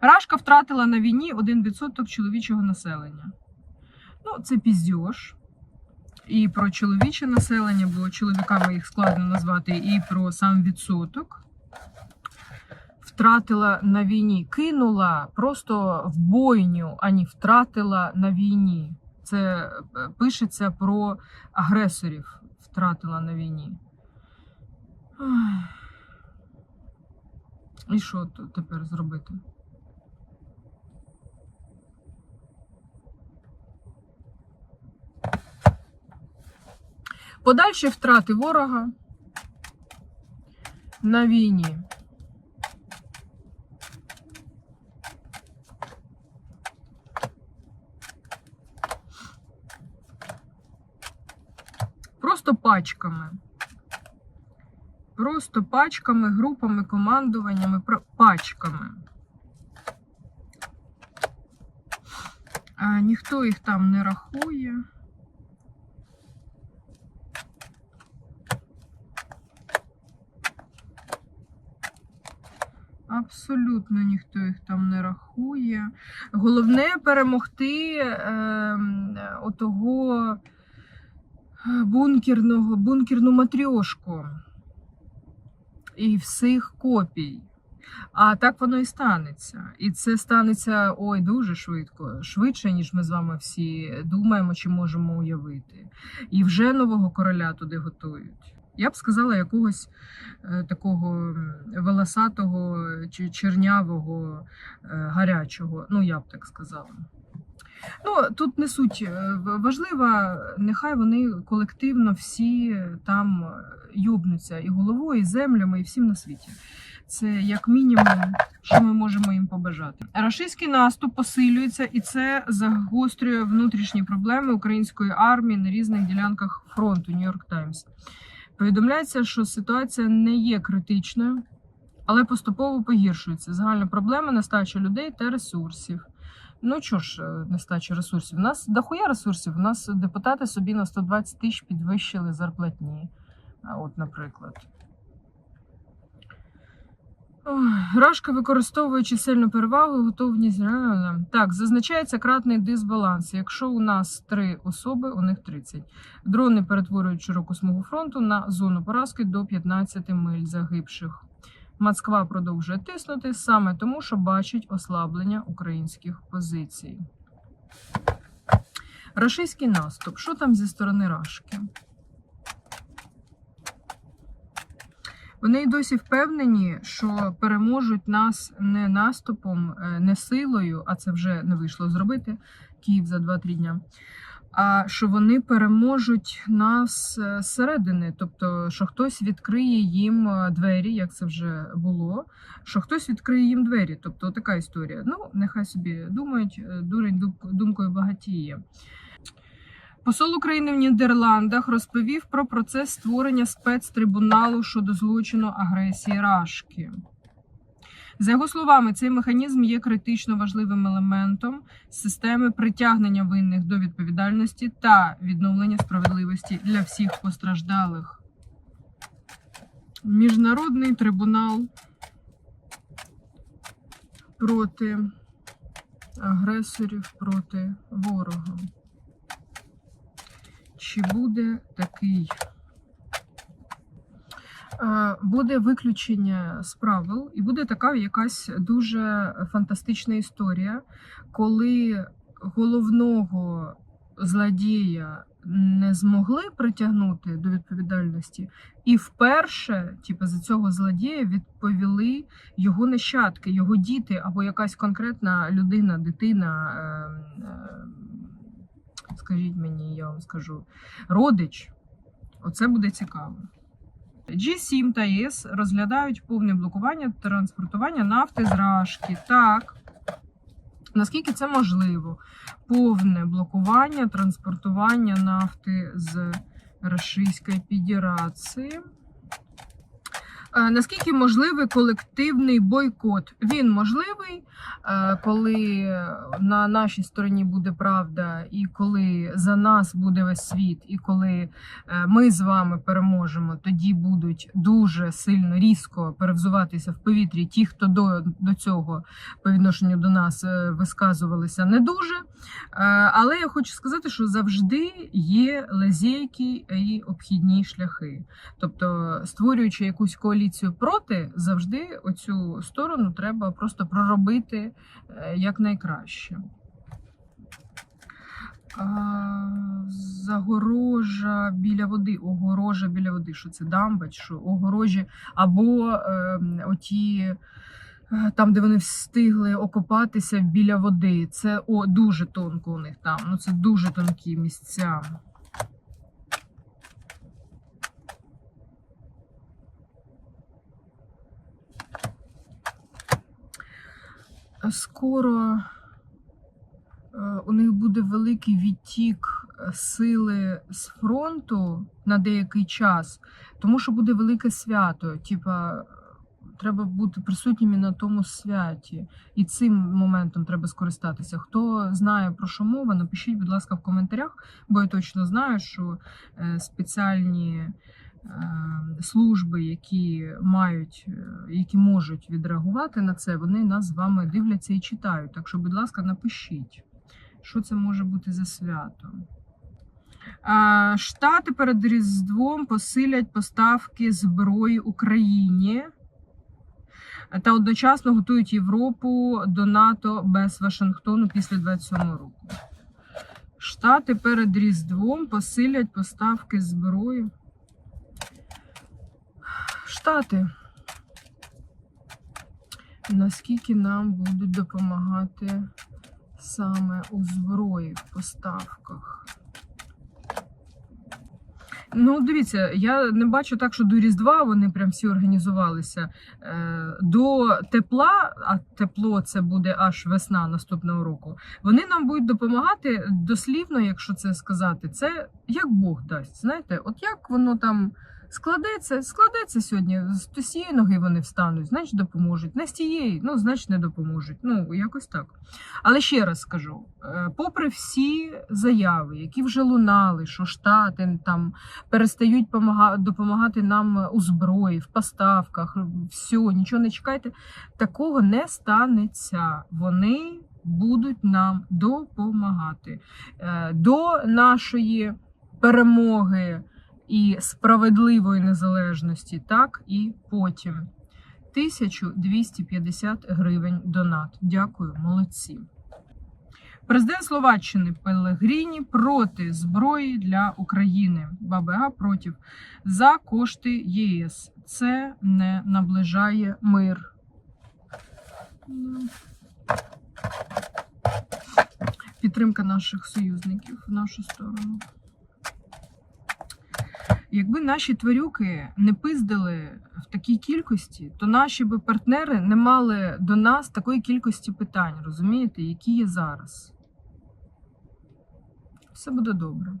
Рашка втратила на війні 1% чоловічого населення. Ну, це піздьош. І про чоловіче населення, бо чоловіками їх складно назвати, і про сам відсоток. Втратила на війні, кинула просто в бойню, а не втратила на війні. Це е, пишеться про агресорів, втратила на війні. І що тут тепер зробити? Подальші втрати ворога на війні. Просто пачками. Просто пачками, групами, командуваннями, пачками. А, ніхто їх там не рахує. Абсолютно ніхто їх там не рахує. Головне перемогти ем, отого е, бункерного, бункерну матрьошку і всіх копій. А так воно і станеться. І це станеться ой дуже швидко, швидше, ніж ми з вами всі думаємо чи можемо уявити. І вже нового короля туди готують. Я б сказала, якогось е, такого волосатого чи чернявого, е, гарячого. Ну, я б так сказала. Ну, тут не суть е, важлива, нехай вони колективно всі там юбнуться і головою, і землями, і всім на світі. Це як мінімум, що ми можемо їм побажати. Рашистський наступ посилюється, і це загострює внутрішні проблеми української армії на різних ділянках фронту. Нью-Йорк Таймс. Повідомляється, що ситуація не є критичною, але поступово погіршується. Загальна проблема нестача людей та ресурсів. Ну чого ж е, нестача ресурсів? У нас дохуя ресурсів. У нас депутати собі на 120 тисяч підвищили зарплатні. От, наприклад. Рашка використовує чисельну перевагу, готовність. Так, зазначається кратний дисбаланс. Якщо у нас три особи, у них 30. Дрони перетворюють широку смугу фронту на зону поразки до 15 миль загибших. Москва продовжує тиснути саме тому, що бачить ослаблення українських позицій. Рашистський наступ. Що там зі сторони Рашки? Вони й досі впевнені, що переможуть нас не наступом, е, не силою, а це вже не вийшло зробити Київ за 2-3 дня. А що вони переможуть нас е, зсередини, тобто, що хтось відкриє їм е, двері, як це вже було, що хтось відкриє їм двері. Тобто така історія. Ну, нехай собі думають, дурень дум- думкою багатіє. Посол України в Нідерландах розповів про процес створення спецтрибуналу щодо злочину агресії Рашки. За його словами, цей механізм є критично важливим елементом системи притягнення винних до відповідальності та відновлення справедливості для всіх постраждалих. Міжнародний трибунал проти агресорів проти ворога. Чи буде такий? Е, Буде виключення з правил, і буде така якась дуже фантастична історія, коли головного злодія не змогли притягнути до відповідальності, і вперше, типу, за цього злодія відповіли його нащадки, його діти або якась конкретна людина, дитина. Скажіть мені, я вам скажу, родич. Оце буде цікаво. G7 та ЄС розглядають повне блокування транспортування нафти з Рашки. Так. Наскільки це можливо? Повне блокування транспортування нафти з Російської Федерації. Е, Наскільки можливий колективний бойкот? Він можливий, е, коли на нашій стороні буде правда, і коли за нас буде весь світ, і коли е, ми з вами переможемо, тоді будуть дуже сильно різко перевзуватися в повітрі ті, хто до, до цього по відношенню до нас висказувалися не дуже. Але я хочу сказати, що завжди є лазейки і обхідні шляхи. Тобто, створюючи якусь коаліцію проти, завжди оцю сторону треба просто проробити е, якнайкраще. Загорожа біля води, огорожа біля води. Що це дамба? Що огорожі, або е, оті. Там, де вони встигли окопатися біля води, це о, дуже тонко у них там. Ну це дуже тонкі місця. Скоро е, у них буде великий відтік е, сили з фронту на деякий час, тому що буде велике свято. Типа, треба бути присутніми на тому святі. І цим моментом треба скористатися. Хто знає про що мова, напишіть, будь ласка, в коментарях, бо я точно знаю, що е, спеціальні служби, які мають, е, які можуть відреагувати на це, вони нас з вами дивляться і читають. Так що, будь ласка, напишіть, що це може бути за свято. Штати перед Різдвом посилять поставки зброї Україні та одночасно готують Європу до НАТО без Вашингтону після 27 року. Штати перед Різдвом посилять поставки зброї. Штати. Наскільки нам будуть допомагати саме у зброї в поставках? Ну, дивіться, я не бачу так, що до Різдва вони прям всі організувалися. Е, До тепла, а тепло це буде аж весна наступного року. Вони нам будуть допомагати дослівно, якщо це сказати, це як Бог дасть. Знаєте, от як воно там складеться, складеться сьогодні. З тієї ноги вони встануть, значить допоможуть. Не з тієї, ну значить не допоможуть. Ну якось так. Але ще раз скажу: е, попри всі заяви, які вже лунали, що штати там перестають помага- допомагати нам у зброї, в поставках, все, нічого не чекайте. Такого не станеться. Вони будуть нам допомагати Е, до нашої перемоги і справедливої незалежності, так і потім. 1250 гривень донат. Дякую, молодці. Президент Словаччини Пелегріні проти зброї для України. БАБА проти за кошти ЄС. Це не наближає мир. Підтримка наших союзників в нашу сторону. Якби наші тварюки не пиздили в такій кількості, то наші би партнери не мали до нас такої кількості питань, розумієте, які є зараз. Все буде добре.